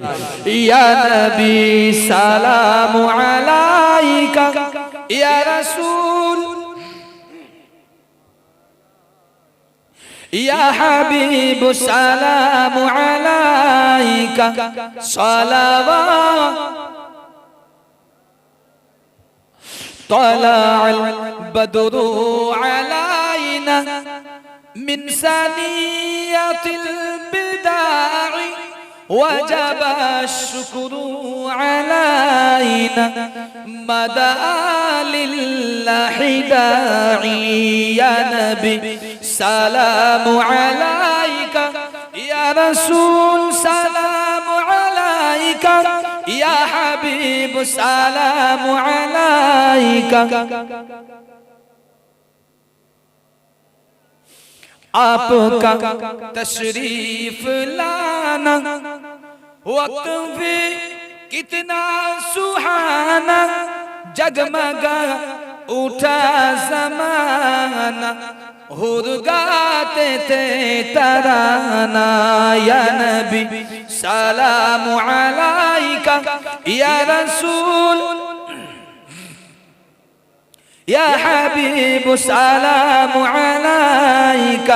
ইয়া নবী সালামু আলাইকা ইয়া রাসূল ইয়া হাবিব সালামু আলাইকা সালাওয়াত طلع البدر علينا من ثنية البداع وجب الشكر علينا مدى لله داعي يا نبي. سلام عليك يا رسول سلام عليك يا حبيب سلام عليك. आपका तशरीफ लाना वक्त भी कितना सुहाना जगमगा उठा जमाना हुर गाते थे तराना या नबी सलाम अलैका या रसूल يا حبيب السلام عليك.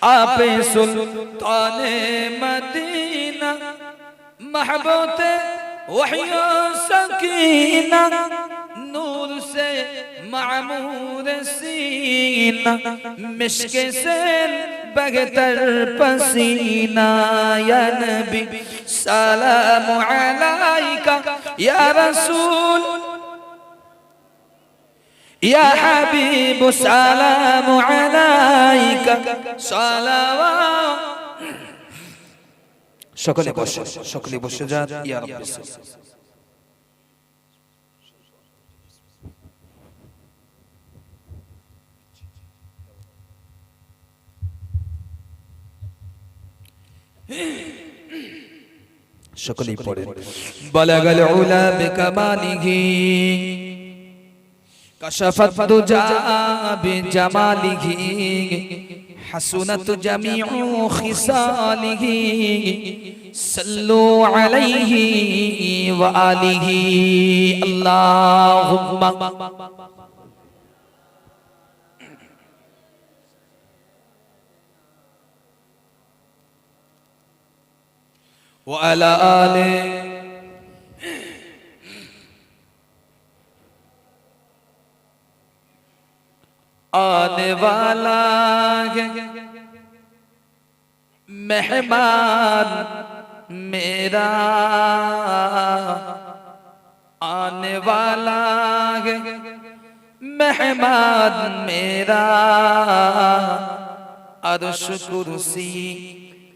آپ سلطان مدینہ محبوب وحی سكينة سکینہ. نور سے معمور سینہ مشک سے بغتر پسینہ یا نبی سلام علیکہ یا رسول یا حبیب سلام علیکہ صلوات সকলে বসে সকলে বসে যান ইয়া রাব্বি সকলেই পড়েন বালাগাল উলা বিকামালিহি كشفت دجى بجماله حسنت جميع خصاله صلوا عليه وآله اللهم वाला आले आने वाला है मेहमान मेरा आने वाला है मेहमान मेरा अरश कुर्सी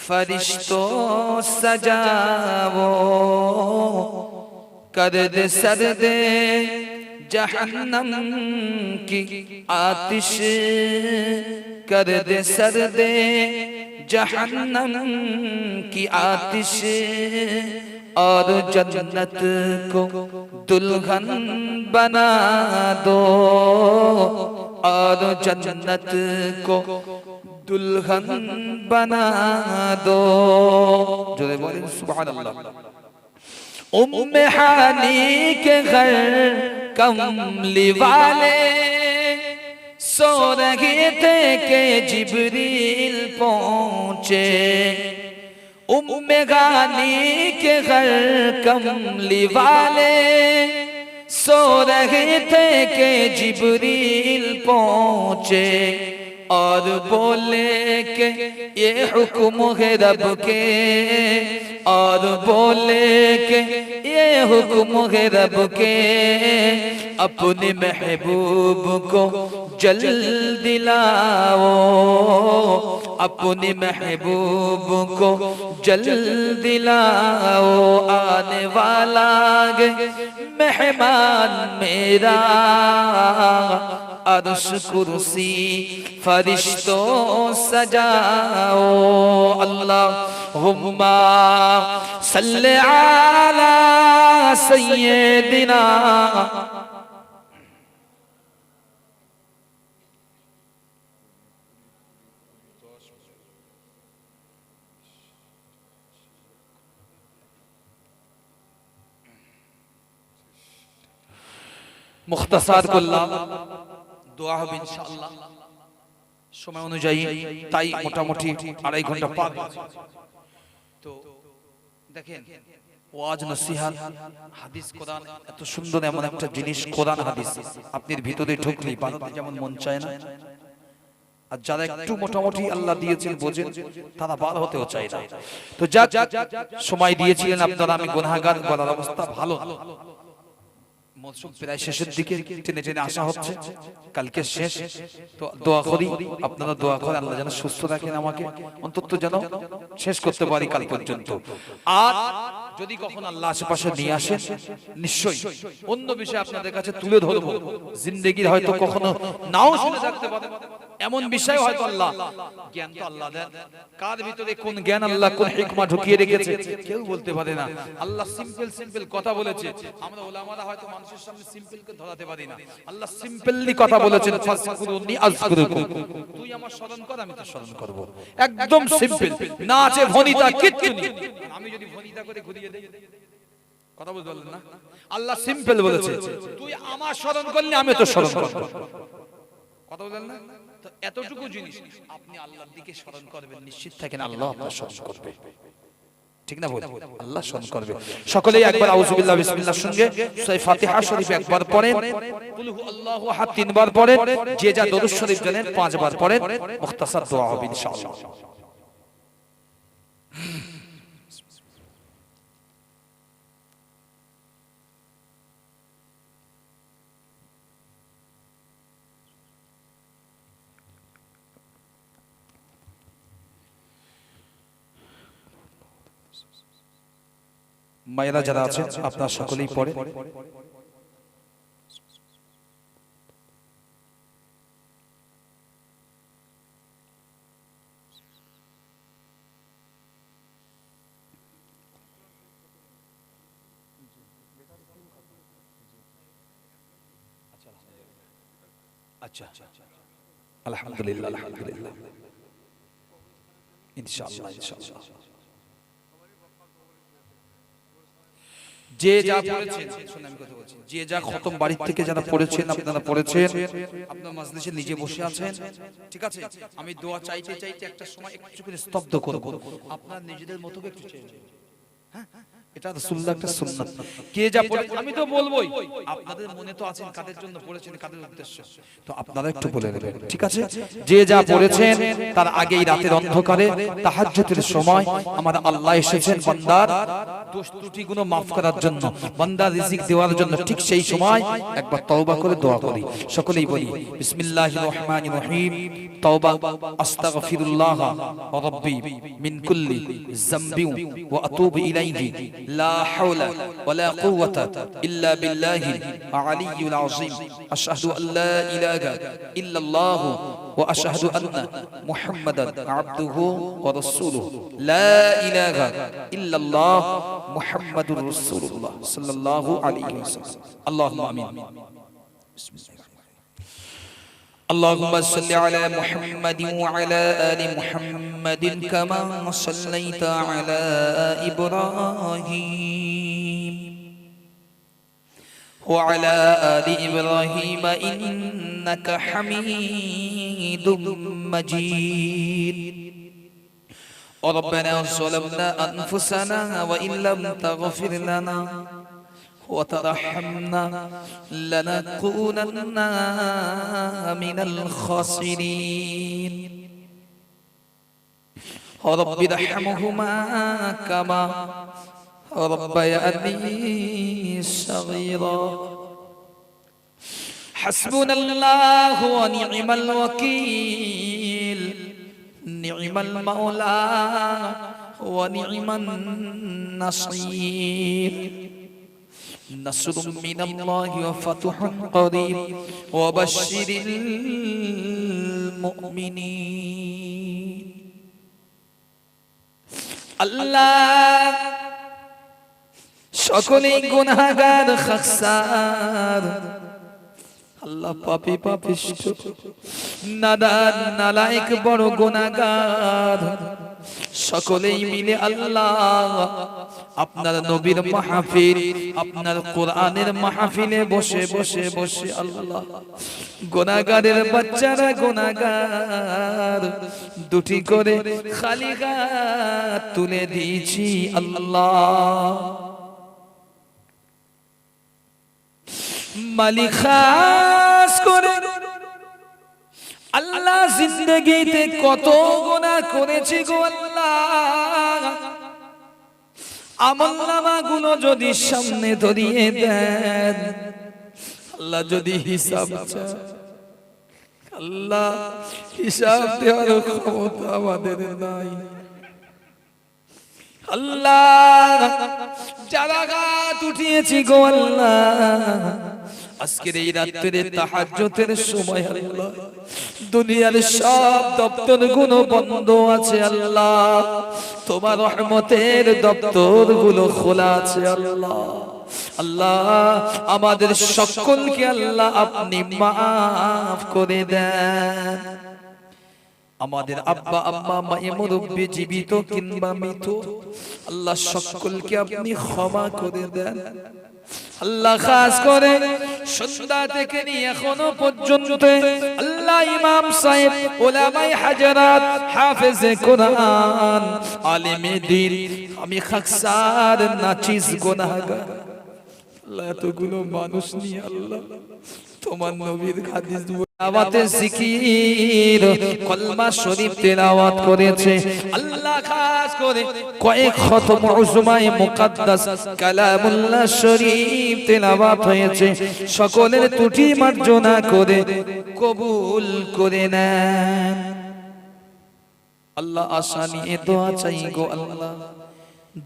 فرشتوں سجاو کر دے سرد جہنم کی آتش کر دے سرد جہنم کی آتش اور جنت کو دلہن بنا دو اور جنت کو जन्नत को दुल्हन बना दो जो बोले सुभान अल्लाह उम हानी के घर कमली वाले सो रहे थे के जिबरील पहुंचे उम गानी के घर कमली वाले सो रहे थे के जिबरील पहुंचे اور بولے کہ یہ حکم ہے رب کے۔ اور بولے کہ یہ حکم ہے رب کے۔ اپنے محبوب کو جل دلاؤ۔ اپنے محبوب کو جل دلاؤ۔ آنے والا محمان میرا۔ عرش کرسی فرشتوں سجاؤ اللہم صلی علی سیدنا مختصر کلا দোয়া হবে ইনশাআল্লাহ। সময় অনুযায়ী তাই মোটামুটি আড়াই ঘণ্টা পার তো দেখেন ওয়াজ নসিহাত হাদিস কোরআন এত সুন্দর এমন একটা জিনিস কোরআন হাদিস। আপনি ভিতরে ঢুকলেই বানাতে যেমন মন চায় না। আর যারা একটু মোটামুটি আল্লাহ দিয়েছেন বোঝেন তারা বার হতেও চায় না। তো যা সময় দিয়েছিলেন আপনারা আমি গুনাহগার বলার অবস্থা ভালো। মৌসুম প্রায় শেষের দিকে টেনে টেনে আসা হচ্ছে। কালকে শেষ। তো দোয়া করি আপনারা দোয়া করে আল্লাহ যেন সুস্থ রাখেন আমাকে। অন্তত যেন শেষ করতে পারি কাল পর্যন্ত। আর যদি কখন আল্লাহ আশেপাশে নিয়ে আসেন নিশ্চয়ই। অন্য বিষয় আপনাদের কাছে তুলে ধরবো। জিন্দগির হয়তো কখনো নাও শুনে থাকতে পারে। এমন বিষয় হয়তো আল্লাহ জ্ঞান তো আল্লাহ দেন। কার ভিতরে কোন জ্ঞান আল্লাহ কোন হিকমা ঢুকিয়ে রেখেছে? কেউ বলতে পারে না। আল্লাহ সিম্পল সিম্পল কথা বলেছে। আমরা ওলামারা হয়তো মানুষের সামনে সিম্পল কে ধরাতে পারি না। আল্লাহ সিম্পলি কথা বলেছেন। ফাসকুরুনি আযকুরুকুম তুই আমার স্মরণ কর আমি তো স্মরণ করব একদম সিম্পল না আছে ভনিতা কিচ্ছু আমি যদি ভনিতা করে ঘুরিয়ে কথা বলতে পারলেন না? আল্লাহ সিম্পল বলেছে তুই আমার স্মরণ করলে আমি তো স্মরণ করব। কথা বলেন না? তো এতটুকু জিনিস আপনি আল্লাহর দিকে স্মরণ করবেন নিশ্চিত থাকেন আল্লাহ আপনার স্মরণ করবে। ঠিক না বল আল্লাহ স্মরণ করবে। সকলেই একবার আউযুবিল্লাহ বিসমিল্লাহর সঙ্গে সূরা ফাতিহা শরীফ একবার পড়েন। কুল হু আল্লাহু আহাদ তিনবার পড়েন। যে যা দরুদ শরীফ জানেন পাঁচবার পড়েন। মুখতাসার দোয়া হবে ইনশাআল্লাহ। মায়েরা যারা আছেন আপনারা সকলেই পড়ে। আচ্ছা। আলহামদুলিল্লাহ আলহামদুলিল্লাহ। ইনশাআল্লাহ ইনশাআল্লাহ। যে যা পড়েছেন। শুনে আমি কথা বলছি। যে যা খতম বাড়ির থেকে যারা পড়েছেন আপনারা পড়েছেন। আপনার মাজলিসে নিজে বসে আছেন। ঠিক আছে? আমি দোয়া চাইতে চাইতে একটা সময় একটু করে স্তব্ধ করব। আপনার নিজেদের মতো একটু চাইছেন হ্যাঁ? এটা রাসূলুল্লাহ একটা সুন্নাত কে যা পড়ে আমি তো বলবোই। আপনাদের মনে তো আছেন কাদের জন্য পড়েছেন কাদের উদ্দেশ্য? তো আপনারা একটু বলে নেবেন। ঠিক আছে? যে যা পড়েছেন তার আগেই রাতের অন্ধকারে তাহাজ্জুদের সময় আমার আল্লাহ এসেছেন বান্দার। দোষ ত্রুটিগুলো মাফ করার জন্য বান্দার রিজিক দেওয়ার জন্য ঠিক সেই সময় একবার তওবা করে দোয়া করি। সকলেই বলি বিসমিল্লাহির রহমানির রহিম তওবা আস্তাগফিরুল্লাহ রাব্বি মিন কুল্লি যামবি ওয়া আতুবু ইলাইহি। لا حول ولا قوة إلا بالله العلي العظيم. أشهد أن لا إله إلا الله وأشهد أن محمدا عبده ورسوله. لا إله إلا الله محمد رسول الله صلى الله عليه وسلم. اللهم آمين. بسم الله. اللهم صل على محمد وعلى آل محمد كما صليت على إبراهيم وعلى آل إبراهيم إنك حميد مجيد. ربنا ظلمنا أنفسنا وإن لم تغفر لنا وترحمنا لنكونن من الخاسرين. رب ارحمهما كما ربياني صغيرا. حسبنا الله ونعم الوكيل. نعم المولى ونعم النصير. نصر من الله وفتح قريب وبشر المؤمنين الله সকলেই গুনাহগার খাসার আল্লাহ পাপি পাপিষ্ট নাদান নালায়েক বড় গুনাহগার সকলেই মিলে আল্লাহ আপনার নবীর মাহফিল আপনার কোরআনের মাহফিলে বসে বসে বসে আল্লাহ। গোনাগারের বাচ্চারা গোনাগার। দুটি করে খালি তুলে দিয়েছি আল্লাহ। মালিক খাস করে আল্লাহ জিন্দগিতে কত গোনা করেছি গো আল্লাহ। আমলগুলো যদি সামনে ধরিয়ে দেন, আল্লাহ যদি হিসাব আল্লাহ হিসাব দেওয়ার ক্ষমতা আমাদের নাই। আল্লাহ, যারা উঠিয়েছি গো আল্লাহ আজকের এই রাত্রে তাহাজ্জুদের সময় আল্লাহ। দুনিয়ার সব দপ্তরগুলো বন্ধ আছে আল্লাহ। তোমার রহমতের দপ্তরগুলো খোলা আছে আল্লাহ। আল্লাহ। আমাদের সকলকে আল্লাহ আপনি মাফ করে দেন। আমাদের আব্বা আম্মা মায়ে মুরব্বি জীবিত কিংবা মৃত আল্লাহ সকলকে আপনি ক্ষমা করে দেন। আল্লাহ খাস করে সন্ধ্যা থেকে নিয়ে এখনও পর্যন্ত আল্লাহ ইমাম সাহেব ওলামাই হাজারাত হাফেজে কোরআন আলেমে দিন। আমি খাকসার নাচিস গোনাগার আল্লাহ এতগুলো মানুষ নিয়ে আল্লাহ তোমার নবীর হাদিস তেলাওয়াতে জিকির, কলমা শরীফ তেলাওয়াত করেছে। আল্লাহ খাস করে কয়েক খতম উজমায়ে মুকদ্দাস কালামুল্লাহ শরীফ তেলাওয়াত হয়েছে। সকলের ত্রুটি মার্জনা করে কবুল করে নেন। আল্লাহ আশা নিয়ে দোয়া চাই গো আল্লাহ।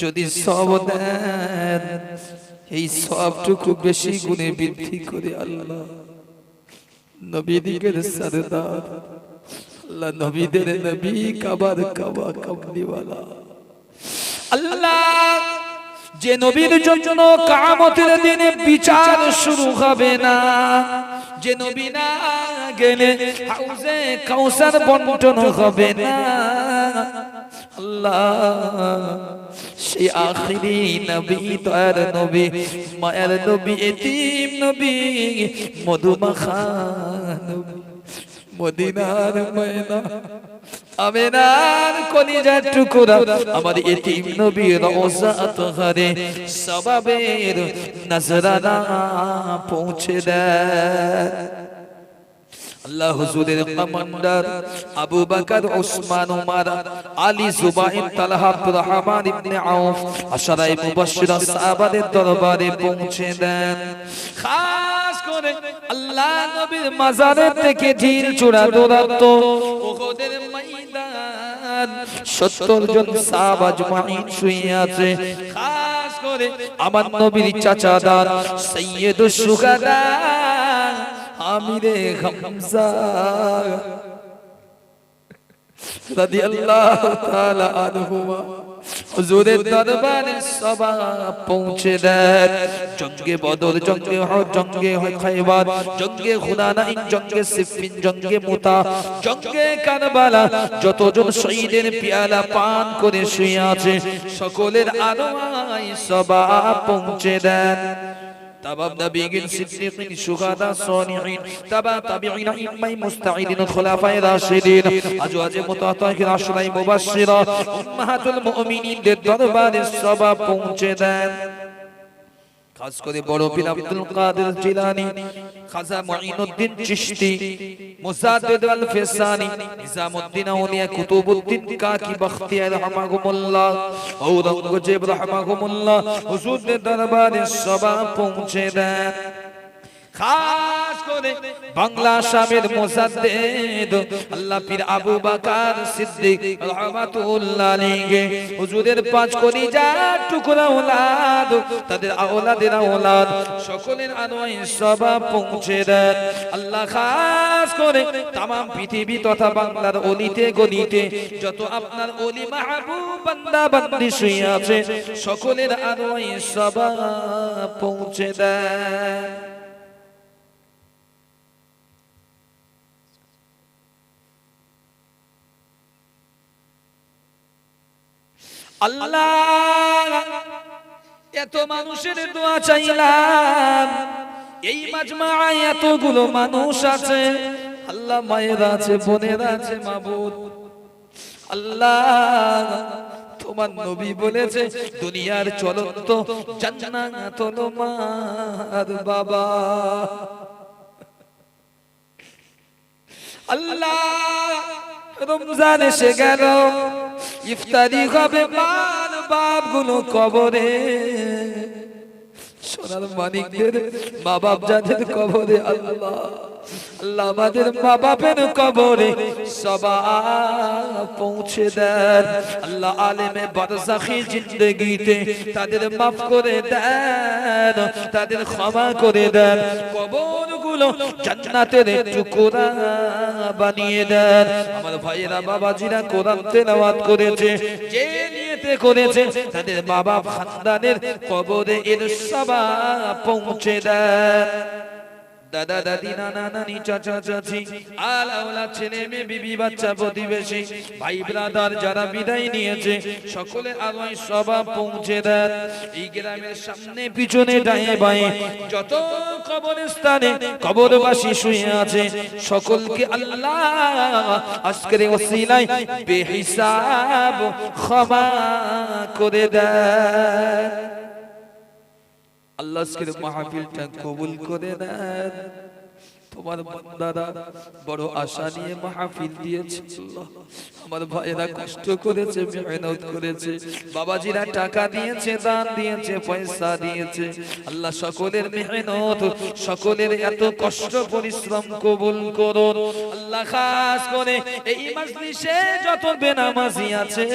যদি সব দেন, এই সবটুকু বেশি গুণে বৃদ্ধি করে আল্লাহ। নবীদিগের সরদার আল্লাহ নবীদের নবী কাবার কাবা কামলিওয়ালা আল্লাহ যে নবীর জন্য কামতের দিনে বিচার শুরু হবে না যে নবী না গেলে হাউজে কাউসার বন্টন হবে না আল্লাহ সেই আখিরি নবী তার নবী মায়ের নবী এতিম নবী মধুমাখা নবী মদিনার ময়না, আমেনার কলিজার টুকুরা, আমার এতিম নবী রওজাত ঘরে সবাবের নজরানা পৌঁছে দেয়। আল্লাহ হুজুরের কমান্ডার আবু বকর ওসমান উমর, আলী, জুবাইর, তালহা রহমান ইবনে আউফ আশরায়ে মুবাশশিরা সাহাবাদের দরবারে পৌঁছে দেন। খাস করে আল্লাহ নবীর মাজারের থেকে ঢিল চূড়া দৌড়াতো উহুদের ময়দান। 70 জন সাহাবা আজমাইন শুয়ে আছে। খাস করে আমার নবীর চাচাদার সৈয়দুশ শুহাদা আমিরে হামজা। রাদিয়াল্লাহু তাআলা আনহুমা। হুজুরের দরবারে সবা পৌঁছে দেন জঙ্গে বদর, জঙ্গে উহুদ জঙ্গে খায়বার জঙ্গে হুনাইন জঙ্গে সিফিন, জঙ্গে মুতা। জঙ্গে কারবালা, যতজন শহীদের পিয়ালা পান করে শুয়ে আছে, সকলের আলোয় সবা পৌঁছে দেন। تبا نبيين صديقين شهداء صانعين تبا تابعين إمي مستعدين الخلفاء الراشدين أزواج متطهرة شرعي مبشرة أمهات المؤمنين دربان دربار الصبا بونجدان খাস করে বড় পীর আব্দুল কাদের জিলানি খাজা মুঈনুদ্দিন চিশতি মুসাদ্দিদ আল ফিসানি নিজামউদ্দিন আউলিয়া কুতুবউদ্দিন কাকি বখতিয়ার রহমাহুমুল্লাহ ঔরঙ্গজেব রহমাহুমুল্লাহ হুজুরের দরবারে সবা পৌঁছে দেন। খাস করে বাংলা শামের মুসাদ্দিদ আল্লাহ পীর আবু বকর সিদ্দিক রহমাতুল্লাহ আলাইহি। হুজুরের পাঁচ কলিজা টুকরা আওলাদ তাদের আওলাদের আওলাদ, সকলের আনোয়াই সবা পৌঁছে দেন। আল্লাহ খাস করে তাম পৃথিবী তথা বাংলার অলিতে গলিতে, যত আপনার অলি মাহবুব, বান্দা বান্দি শুয়ে আছে, সকলের আনোয়াই সবা পৌঁছে দেন। আল্লাহ, এত মানুষের দোয়া চাইলাম। এই মাজমায় এতগুলো মানুষ আছে। আল্লাহ মায়ের আছে, বোনের আছে, মাবুদ। আল্লাহ, তোমার নবী বলেছে, দুনিয়ার চলন্ত জান্নাত হলো মার বাবা। আল্লাহ রমজান এসে গেল ইফতারি হবে মান বাপগুলো কবরে। সোনার মানিকদের মা বাপ যাদের কবরে আল্লাহ। আল্লাহ আমাদের মা বাপের কবরে সবা পৌঁছে দেন। আল্লাহ আলেমে বারজাখি জিন্দগিতে তাদের মাফ করে দেন, তাদের ক্ষমা করে দেন। কবরগুলো জান্নাতের টুকরা বানিয়ে দেন। আমার ভাইয়েরা, বাবাজিরা কোরআন তেলাওয়াত করেছে। যে নিয়েতে করেছে তাদের বাপ খানদানের কবরে এর সবা পৌঁছে দেন। দাদা, দাদি, নানা, নানি, চাচা, চাচি আলাউলা ছেলে মেয়ে, বিবি, বাচ্চা, প্রতিবেশী, ভাই ব্রাদার যারা বিদায় নিয়েছে, সকলে আলোয় সবা পৌঁছে দেন। এই গ্রামের সামনে, পিছনে ডায়ে বায়ে, যত কবরস্থানে কবরবাসী শুয়ে আছে, সকলকে আল্লাহ আজকের ওসিলায় বেহিসাব ক্ষমা করে দেয় আল্লাহ আজকের মাহফিলটা কবুল করে নেন। তোমার বান্দারা বড় আশা নিয়ে মাহফিল দিয়েছে। আমার ভাইয়েরা কষ্ট করেছে, মেহনত করেছে। বাবাজিরা টাকা দিয়েছে, দান দিয়েছে, পয়সা দিয়েছে। আল্লাহ সকলের মেহনত, সকলের এত কষ্ট, পরিশ্রম কবুল করুন। আল্লাহ খাস করে এই মাজলিসে যত বেনামাজি আছে।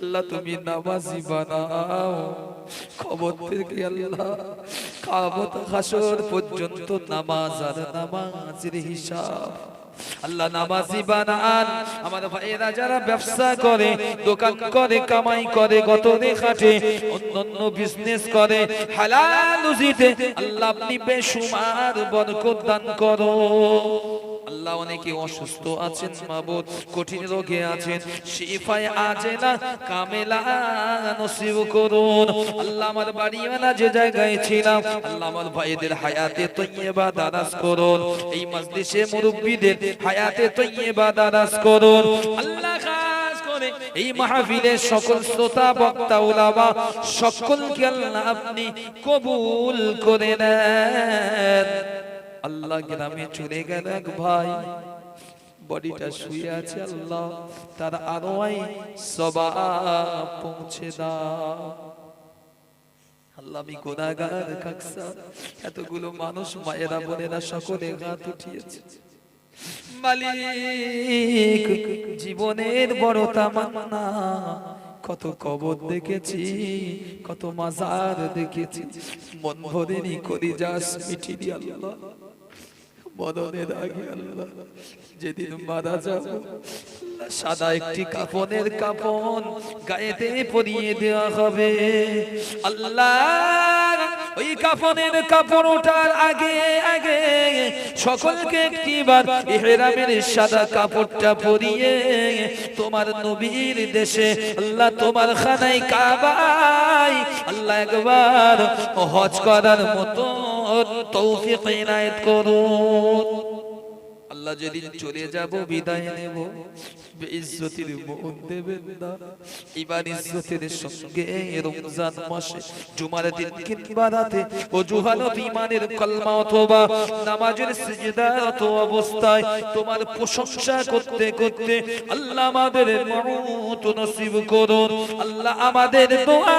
আল্লাহ, তুমি নামাজি বানাও। খবর থেকে আল্লাহ কামত হাসর পর্যন্ত নামাজ আর নামাজের হিসাব। আল্লাহ, নামাজি বানান। আমার ভাইয়েরা যারা ব্যবসা করে, দোকান করে, কামাই করে গত খাটে, অন্যান্য বিজনেস করে, হালাল আল্লাহ আপনি বেশুমার বরকত দান করো। আল্লাহ অনেকে অসুস্থ আছেন, মাবুদ, কঠিন রোগে আছেন, শিফায় আজেলা কামেলা নসিব করুন। আল্লাহ আমার বাড়িওয়ালা যে জায়গায় ছিলাম, আল্লাহ আমার ভাইদের হায়াতে তৈয়বা দারাজ করুন। এই মজলিসে মুরব্বীদের হায়াতে তৈয়বা দারাজ করুন। আল্লাহ এই মাহফিলের সকল শ্রোতা, বক্তা, উলামা, সকলকে আল্লাহ আপনি কবুল করে নেন। আল্লাহ গ্রামে চলে গেল এক ভাই। বডিটা শুয়ে আছে আল্লাহ। তার আরোয়াই সবা পৌঁছে দাও। আল্লাহ আমি গোনাগার কাকসা। এতগুলো মানুষ মায়েরা বোনেরা সকলে হাত উঠিয়েছে। মালিক জীবনের বড় তামান্না। কত কবর দেখেছি কত মাজার দেখেছি। মন ভরেনি করি যাস মিটিনি আল্লাহ। মদনের আগে আল্লাহ, যেদিন মারা যাব, সাদা একটি কাপনের কাপন গায়েতে পরিয়ে দেওয়া হবে। আল্লাহ ওই কাপনের কাপড় ওঠার আগে আগে সকলকে একটিবার ইহরামের সাদা কাপড়টা পরিয়ে, তোমার নবীর দেশে, আল্লাহ তোমার খানায় কাবাই আল্লাহ একবার হজ করার মতো তৌফিক ইনায়েত করুন। আল্লাহ যেদিন চলে যাব বিদায় নেব। বেইজ্জতির মন দেবেন না। ইমান ইজ্জতের সঙ্গে রমজান মাসে জুমার দিন কিংবা রাতে অজুহালত ইমানের কলমা অথবা নামাজের সিজদারত অবস্থায় তোমার প্রশংসা করতে করতে আল্লাহ আমাদের মউত নসিব করুন। আল্লাহ আমাদের দোয়া।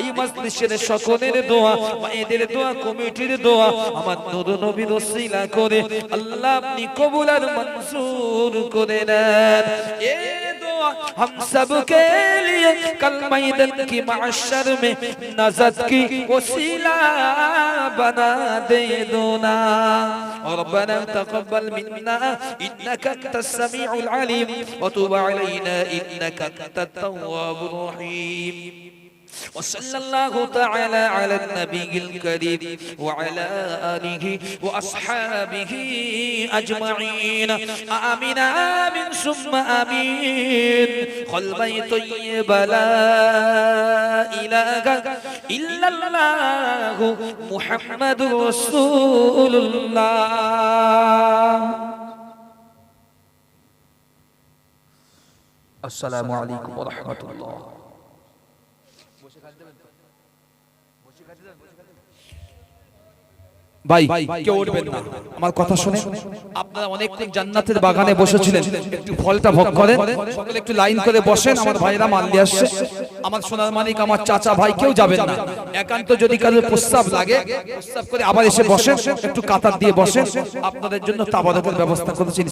এই মজলিসের সকলের দোয়া মায়েদের দোয়া কমিটির দোয়া। আমার নবীর ওসিলা করে আল্লাহ আপনি कबूल और मंजूर করে নেন ये दुआ हम सब के लिए कल मैदान की माशर में नजत की वसीला बना दे दोना ربنا تقبل منا انك انت السميع العليم وتب علينا انك انت التواب الرحيم وصلى الله تعالى على النبي الكريم وعلى آله وأصحابه أجمعين آمين آمين ثم آمين قلبي طيب لا إله إلا الله محمد رسول الله السلام عليكم ورحمة الله ভাই কেউ উঠবেন না। আমার কথা শুনে আপনারা অনেকক্ষণ জান্নাতের বাগানে বসেছিলেন। একটু ফলটা ভোগ করেন। সকলে একটু লাইন করে বসেন। আমার ভাইরা দিয়ে আসছে। আমার সোনার মানিক আমার চাচা ভাই কেউ যাবেন না। একান্ত যদি কারও প্রস্তাব লাগে প্রস্তাব করে আবার এসে বসেন। একটু কাতার দিয়ে বসেন। আপনাদের জন্য তাবাদকের ব্যবস্থা করেছি